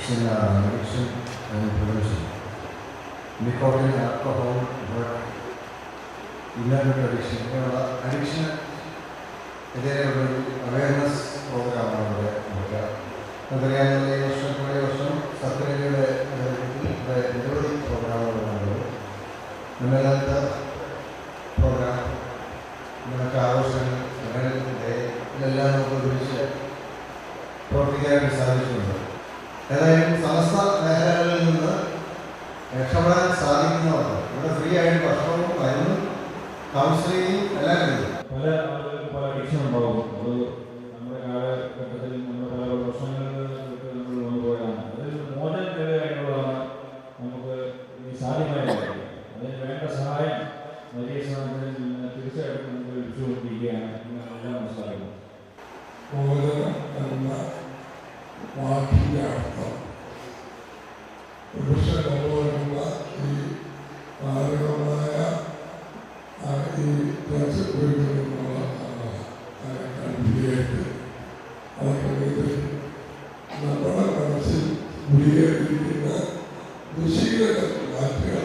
addiction and prevention nicotine alcohol drug ഇല്ലാത്ത addiction ഇങ്ങനെയുള്ള addiction എതിരെയുള്ള ഒരു അവയർനെസ് പ്രോഗ്രാമാണ് ഇവിടെ നമുക്ക് നമുക്കറിയാം ഈ വർഷം കുറേ വർഷം സത്യനയുടെ ഇവിടെ നിരവധി പ്രോഗ്രാമുകളുണ്ട് ഇന്നലത്തെ പ്രോഗ്രാം ഇന്നത്തെ ആഘോഷങ്ങൾ നഗരത്തിൻ്റെ ഇതെല്ലാം നമുക്ക് ഒരുമിച്ച് പ്രവർത്തിക്കാനായിട്ട് സാധിച്ചിട്ടുണ്ട് ഏതായാലും സമസ്ത മേഖലകളിൽ നിന്ന് രക്ഷപ്പെടാൻ സാധിക്കുന്നവർക്ക് ഇവിടെ ഫ്രീ ആയിട്ട് ഭക്ഷണവും മരുന്നും കൗൺസിലിങ്ങും എല്ലാം കിട്ടും പല ആളുകൾക്കും പല അഡിക്ഷൻ ഉണ്ടാവും അത് നമ്മുടെ കാലഘട്ടത്തിൽ നമ്മൾ പല പ്രശ്നങ്ങളിൽ നമ്മൾ കൊണ്ടുപോയതാണ് അതിൽ മോചനം തരികയായിട്ടുള്ളതാണ് നമുക്ക് ഈ സാധ്യമായ കാര്യം. അതിന് വേണ്ട സഹായം വലിയ സ്ഥാനത്തിൽ നിന്ന് തീർച്ചയായിട്ടും നമുക്ക് ലഭിച്ചുകൊണ്ടിരിക്കുകയാണ്. മനസ്സിലാക്കുന്നു വാക്കിന്റെ അർത്ഥം പുരുഷനോടുള്ള ഈ മാരകമായ ഈ ദേശക്കുറിപ്പിനുള്ള കൽപ്പിയേറ്റ് അതൊക്കെ നമ്മുടെ മനസ്സിൽ കുടിയേറിയിരിക്കുന്ന ദുശീലങ്ങൾ മാറ്റുക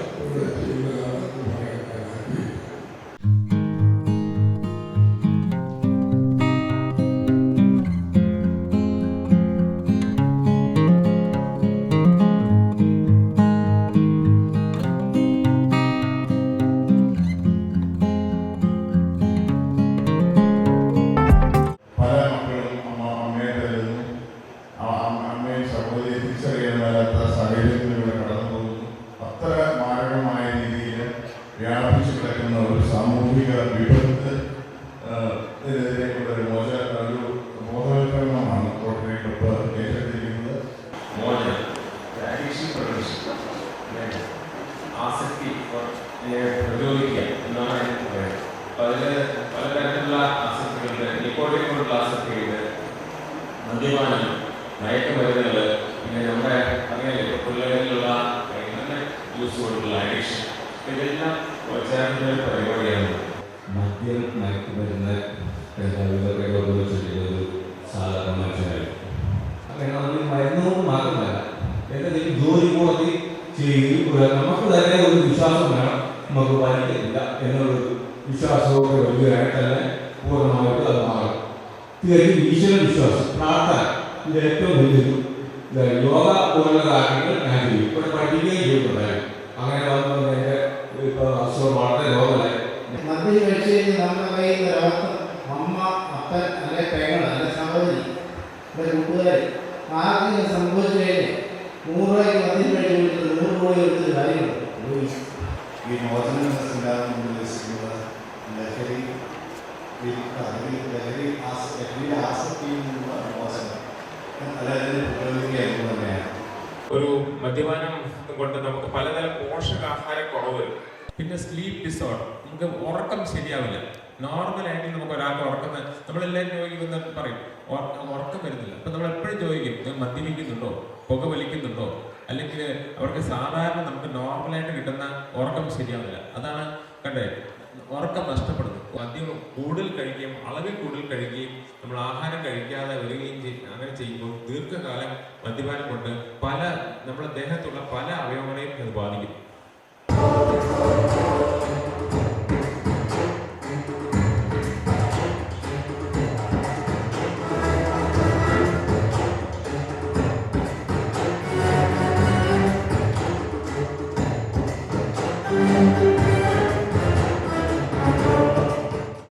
ഏ, പ്രതിരോധിക്കുക എന്നാണ് എനിക്ക് പറയുന്നത് അപ്പൊ അതിൽ പലതരത്തിലുള്ള ആസക്തികളുണ്ട് നിക്കോട്ടിൻ കൊണ്ടുള്ള ആസക്തികളുണ്ട് മദ്യപാനം മയക്കുമരുന്നുകൾ പിന്നെ നമ്മുടെ അറിയാലോ പിള്ളേരിലുള്ള യൂസ് കൊണ്ടുള്ള അഡിക്ഷൻ ഇതെല്ലാം ഒരു പരിപാടിയാണ് മദ്യം മയക്കുമരുന്ന് ഇതൊക്കെ കൊണ്ടുവച്ചിരിക്കുന്നത് സാധാരണ മനുഷ്യരായി അങ്ങനെ അതിന് മരുന്നുകൊണ്ട് മാത്രമല്ല എന്തെങ്കിലും ജോലി കൂടി ചെയ്ത് നമുക്ക് തന്നെ ഒരു വിശ്വാസം വേണം. നമുക്ക് പാലിക്കുന്നില്ല എന്നുള്ളൊരു വിശ്വാസത്തോടെ വലിയതായിട്ട് തന്നെ പൂർണമായിട്ട് അത് മാറും. തീർച്ചയായും ഈശ്വര വിശ്വാസം പ്രാർത്ഥന. ഇത് ഏറ്റവും വലിയൊരു യോഗ പോലുള്ള കാര്യങ്ങൾ ഞാൻ ചെയ്യും. ഇവിടെ പഠിക്കുകയും ചെയ്തിട്ടുണ്ടായിരുന്നു അങ്ങനെ വന്നു എന്റെ ഇപ്പോൾ അസുഖം വളരെ രോഗമായി മദ്യം കഴിച്ചു കഴിഞ്ഞ് നമ്മുടെ അമ്മ അപ്പൻ അല്ലെ പെങ്ങൾ അല്ലെ സഹോദരി അല്ലെ കൂട്ടുകാരി ആർക്കെങ്കിലും സംഭവിച്ചു കഴിഞ്ഞാൽ നൂറ് രൂപയ്ക്ക് മദ്യം കഴിച്ചു കൊടുത്തിട്ട് നൂറ് രൂപ എടുത്തൊരു കാര്യമുണ്ട്. ഉണ്ടാകുന്ന ഉദ്ദേശിക്കുന്നത് ലഹരി ലഹരി ആസക്തിയിൽ നിന്നുള്ള മോചനം. തന്നെയാണ്. ഒരു മദ്യപാനം കൊണ്ട് നമുക്ക് പലതരം പോഷകാഹാരക്കുറവ് വരും പിന്നെ സ്ലീപ്പ് ഡിസോർഡർ നമുക്ക് ഉറക്കം ശരിയാവില്ല. നോർമലായിട്ട് നമുക്ക് ഒരാൾക്ക് ഉറക്കം നമ്മളെല്ലാവരും ചോദിക്കുന്ന പറയും. ഉറക്കം വരുന്നില്ല. അപ്പം നമ്മൾ എപ്പോഴും ചോദിക്കും "നിങ്ങൾ മദ്യപിക്കുന്നുണ്ടോ? പുക വലിക്കുന്നുണ്ടോ? അല്ലെങ്കിൽ അവർക്ക് സാധാരണ നമുക്ക് നോർമലായിട്ട് കിട്ടുന്ന ഉറക്കം ശരിയാവില്ല. അതാണ് കണ്ടേ ഉറക്കം നഷ്ടപ്പെടുന്നു. മദ്യം കൂടുതൽ കഴിക്കുകയും അളവിൽ കൂടുതൽ കഴിക്കുകയും നമ്മൾ ആഹാരം കഴിക്കാതെ വരികയും അങ്ങനെ ചെയ്യുമ്പോൾ ദീർഘകാലം മദ്യപാനം കൊണ്ട് പല നമ്മുടെ ദേഹത്തുള്ള പല അവയവങ്ങളെയും അത് ബാധിക്കും.